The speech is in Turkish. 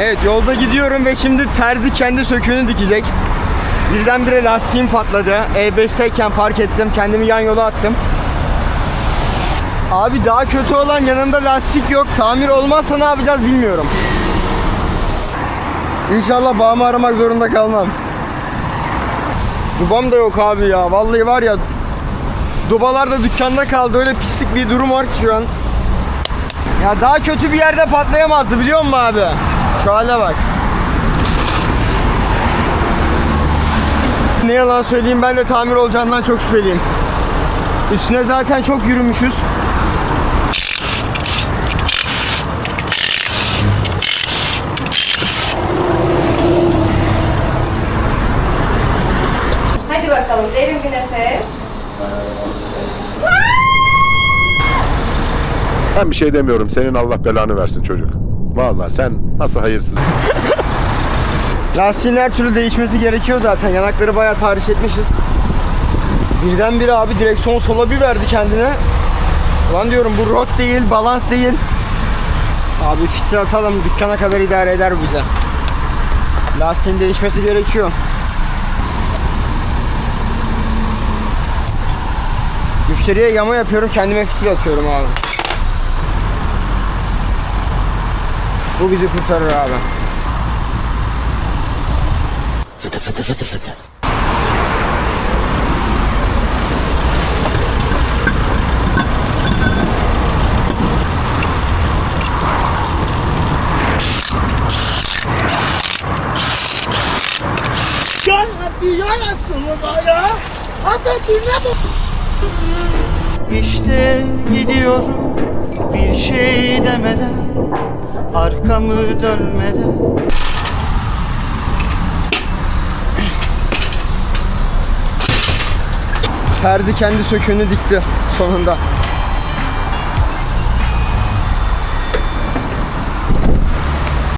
Evet yolda gidiyorum ve şimdi terzi kendi söküğünü dikecek. Birdenbire lastiğim patladı. E5'teyken park ettim. Kendimi yan yola attım. Abi daha kötü olan yanında lastik yok. Tamir olmazsa ne yapacağız bilmiyorum. İnşallah bağımı aramak zorunda kalmam. Dubam da yok abi ya. Vallahi var ya Dubalar da dükkanda kaldı. Öyle pislik bir durum var ki şu an. Ya daha kötü bir yerde patlayamazdı biliyor musun abi? Şu hale bak. Ne yalan söyleyeyim ben de tamir olacağından çok şüpheliyim. Üstüne zaten çok yürümüşüz. Hadi bakalım derin bir nefes. Ben bir şey demiyorum. Senin Allah belanı versin çocuk. Vallahi sen nasıl hayırsız. Lastiğin her türlü değişmesi gerekiyor zaten. Yanakları bayağı tahriş etmişiz. Birdenbire abi direksiyon sola bir verdi kendine. Ulan diyorum bu rot değil, balans değil. Abi fitil atalım dükkana kadar idare eder bize. Lastiğin değişmesi gerekiyor. Müşteriye yama yapıyorum, kendime fitil atıyorum abi. Bu bizi kurtarır abi. Ya bir yarasını ya. Abi dinle bu. İşte gidiyorum bir şey demeden Arkamı dönmeden Terzi kendi söküğünü dikti sonunda.